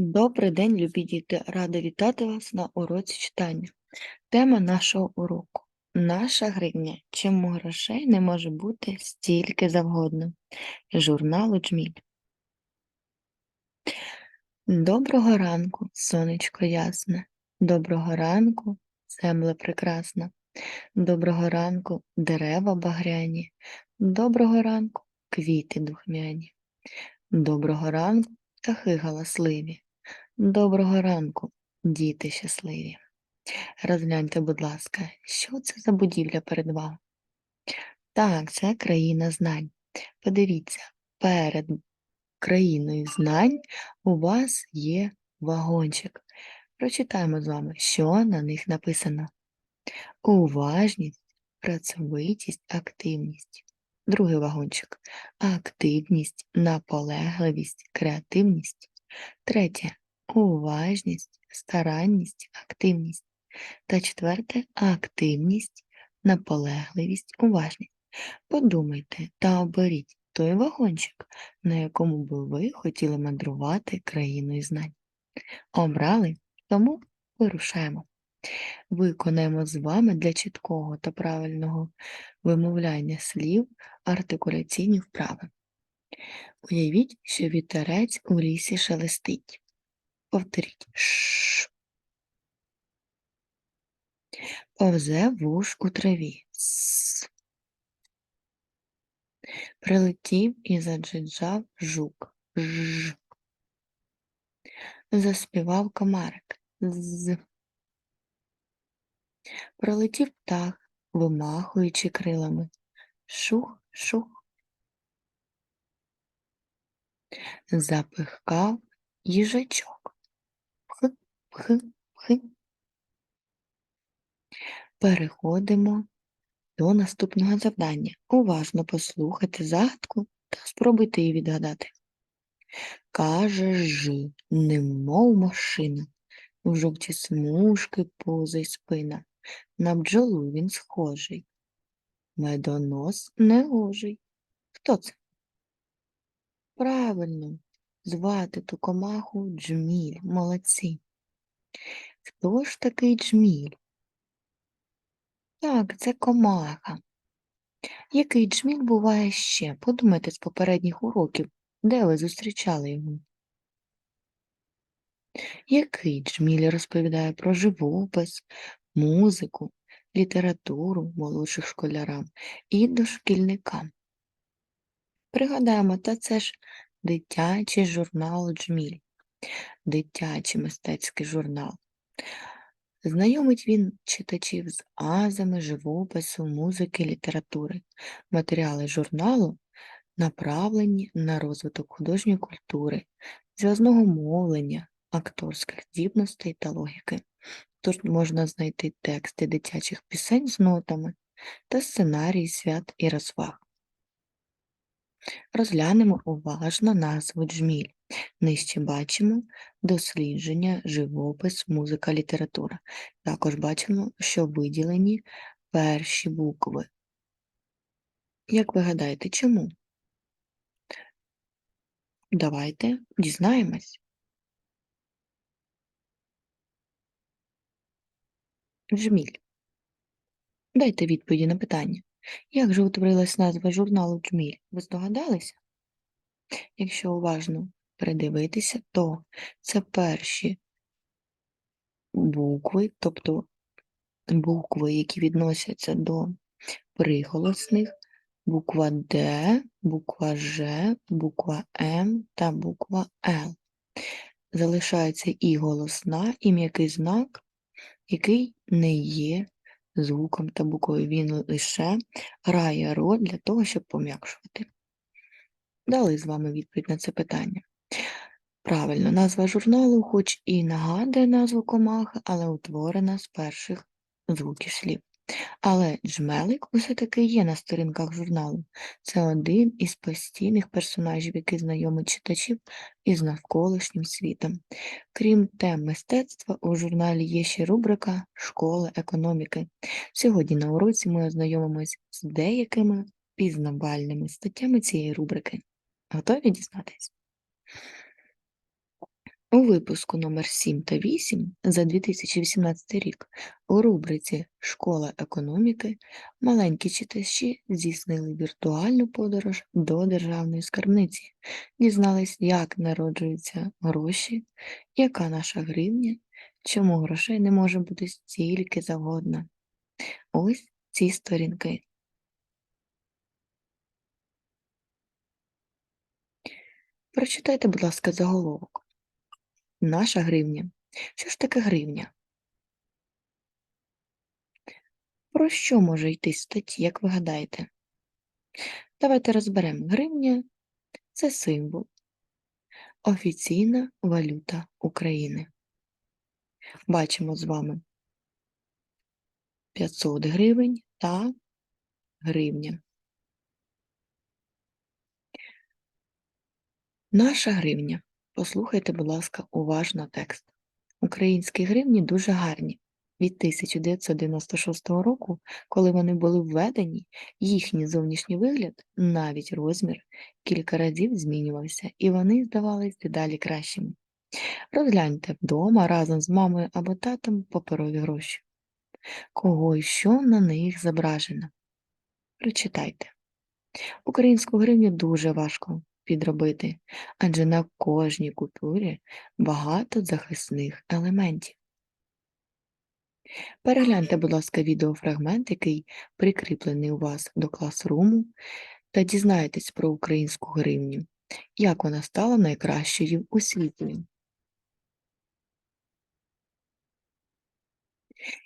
Добрий день, любі діти! Рада вітати вас на уроці читання. Тема нашого уроку Наша гривня. Чому грошей не може бути стільки завгодно? Журналу Джміль. Доброго ранку, сонечко ясне. Доброго ранку, земле прекрасна. Доброго ранку, дерева багряні. Доброго ранку, квіти духмяні. Доброго ранку, птахи галасливі. Доброго ранку, діти щасливі. Розгляньте, будь ласка, що це за будівля перед вами? Так, це країна знань. Подивіться, перед країною знань у вас є вагончик. Прочитаємо з вами, що на них написано. Уважність, працьовитість, активність. Другий вагончик. Активність, наполегливість, креативність. Третє уважність, старанність, активність. Та четверте активність, наполегливість, уважність. Подумайте та оберіть той вагончик, на якому би ви хотіли мандрувати країною знань. Обрали, тому вирушаємо. Виконаємо з вами для чіткого та правильного вимовляння слів артикуляційні вправи. Уявіть, що вітерець у лісі шелестить. Повторіть ш. Повзе вуш у траві. С. Прилетів і заджиджав жук. Ж. Заспівав комарик. З. Пролетів птах, вимахуючи крилами. Шух, шух. Запихкав їжачок. Пх, пх. Переходимо до наступного завдання. Уважно послухайте загадку та спробуйте її відгадати. Каже ж, немов машина, в жовті смужки поза й спина. На бджолу він схожий. Медонос негожий. Хто це? Правильно, звати ту комаху Джміль. Молодці. Хто ж такий Джміль? Так, це комаха. Який джміль буває ще? Подумайте з попередніх уроків, де ви зустрічали його? Який джміль розповідає про живопис, музику, літературу молодших школярам і дошкільникам? Пригадаємо, та це ж дитячий журнал Джміль, дитячий мистецький журнал. Знайомить він читачів з азами, живопису, музики, літератури. Матеріали журналу направлені на розвиток художньої культури, зв'язного мовлення, акторських здібностей та логіки. Тут можна знайти тексти дитячих пісень з нотами та сценарії свят і розваг. Розглянемо уважно назву джміль. Нижче бачимо дослідження, живопис, музика, література. Також бачимо, що виділені перші букви. Як ви гадаєте, чому? Давайте дізнаємось. Джміль. Дайте відповіді на питання. Як же утворилась назва журналу Джміль? Ви здогадалися? Якщо уважно придивитися, то це перші букви, тобто букви, які відносяться до приголосних, буква Д, буква Ж, буква М та буква Л. Залишається і голосна, і м'який знак, який не є звуком та буквою. Він лише грає роль для того, щоб пом'якшувати. Дали з вами відповідь на це питання. Правильно, назва журналу, хоч і нагадує назву комахи, але утворена з перших звуків слів. Але джмелик усе таки є на сторінках журналу. Це один із постійних персонажів, який знайомить читачів із навколишнім світом. Крім тем мистецтва, у журналі є ще рубрика Школа економіки. Сьогодні на уроці ми ознайомимось з деякими пізнавальними статтями цієї рубрики. Готові дізнатись? У випуску номер 7 та 8 за 2018 рік у рубриці Школа економіки маленькі читачі здійснили віртуальну подорож до державної скарбниці, дізнались, як народжуються гроші, яка наша гривня, чому грошей не може бути стільки завгодно. Ось ці сторінки. Прочитайте, будь ласка, заголовок. Наша гривня. Що ж таке гривня? Про що може йти статті, як ви гадаєте? Давайте розберемо. Гривня це символ, офіційна валюта України. Бачимо з вами 500 гривень та гривня. Наша гривня. Послухайте, будь ласка, уважно текст. Українські гривні дуже гарні. Від 1996 року, коли вони були введені, їхній зовнішній вигляд, навіть розмір, кілька разів змінювався, і вони здавались дедалі кращими. Розгляньте вдома разом з мамою або татом паперові гроші. Кого і що на них зображено? Прочитайте. Українську гривню дуже важко підробити, адже на кожній купюрі багато захисних елементів. Перегляньте, будь ласка, відеофрагмент, який прикріплений у вас до класруму, та дізнайтесь про українську гривню, як вона стала найкращою у світі.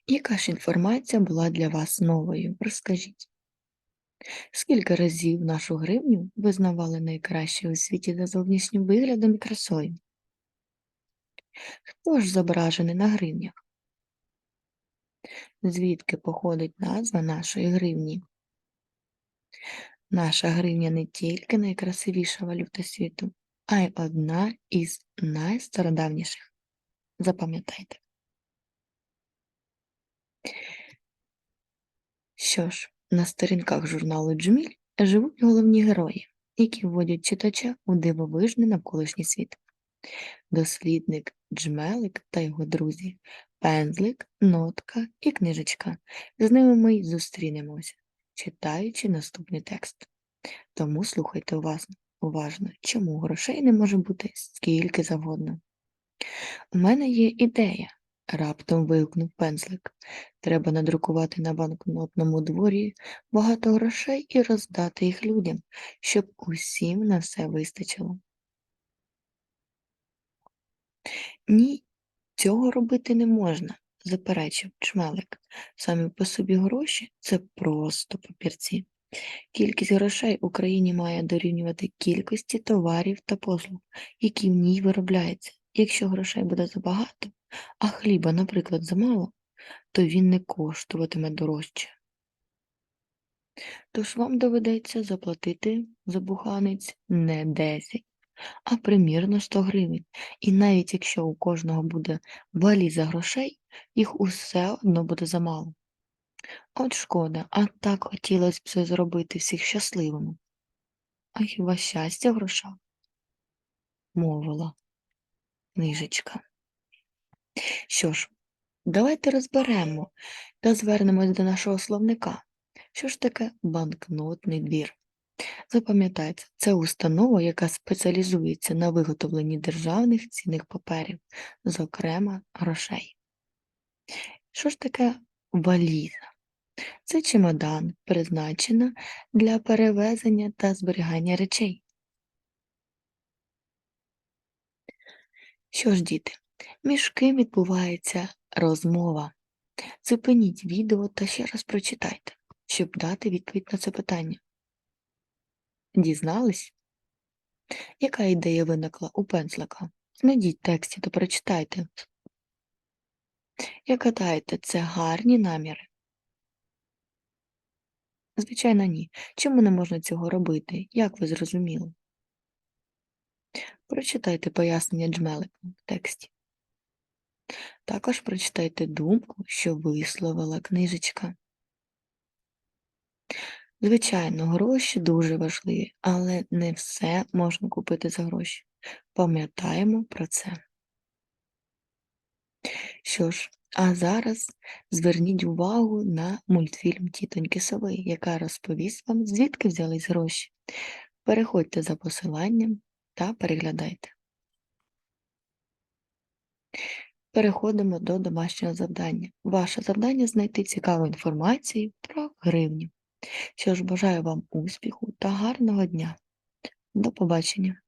Яка ж інформація була для вас новою? Розкажіть. Скільки разів нашу гривню визнавали найкращою у світі за зовнішнім виглядом і красою? Хто ж зображений на гривнях? Звідки походить назва нашої гривні? Наша гривня не тільки найкрасивіша валюта світу, а й одна із найстародавніших. Запам'ятайте. Що ж, на сторінках журналу Джміль живуть головні герої, які вводять читача у дивовижний навколишній світ. Дослідник Джмелик та його друзі, пензлик, нотка і книжечка. З ними ми й зустрінемося, читаючи наступний текст. Тому слухайте уважно, уважно, чому грошей не може бути скільки завгодно. У мене є ідея, раптом вигукнув пензлик. Треба надрукувати на банкнотному дворі багато грошей і роздати їх людям, щоб усім на все вистачило. Ні, цього робити не можна, заперечив чмелик. Самі по собі гроші це просто папірці. Кількість грошей Україні має дорівнювати кількості товарів та послуг, які в ній виробляються. Якщо грошей буде забагато, а хліба, наприклад, замало, то він не коштуватиме дорожче. Тож вам доведеться заплатити за буханець не 10, а примірно 100 гривень. І навіть якщо у кожного буде валіза грошей, їх усе одно буде замало. От шкода, а так хотілося б це зробити всіх щасливими. А хіба щастя в грошах? мовила книжечка. Що ж, давайте розберемо та звернемось до нашого словника. Що ж таке банкнотний двір? Запам'ятайте, це установа, яка спеціалізується на виготовленні державних цінних паперів, зокрема грошей. Що ж таке валіза? Це чемодан, призначена для перевезення та зберігання речей. Що ж, діти, між ким відбувається розмова? Зупиніть відео та ще раз прочитайте, щоб дати відповідь на це питання. Дізнались? Яка ідея виникла у пензлика? Знайдіть тексті та прочитайте. Як гадаєте, це гарні наміри? Звичайно, ні. Чому не можна цього робити? Як ви зрозуміли? Прочитайте пояснення джмелика в тексті. Також прочитайте думку, що висловила книжечка. Звичайно, гроші дуже важливі, але не все можна купити за гроші. Пам'ятаємо про це. Що ж, а зараз зверніть увагу на мультфільм Тітоньки Сови, яка розповість вам, звідки взялись гроші. Переходьте за посиланням та переглядайте. Переходимо до домашнього завдання. Ваше завдання знайти цікаву інформацію про гривню. Що ж, бажаю вам успіху та гарного дня. До побачення!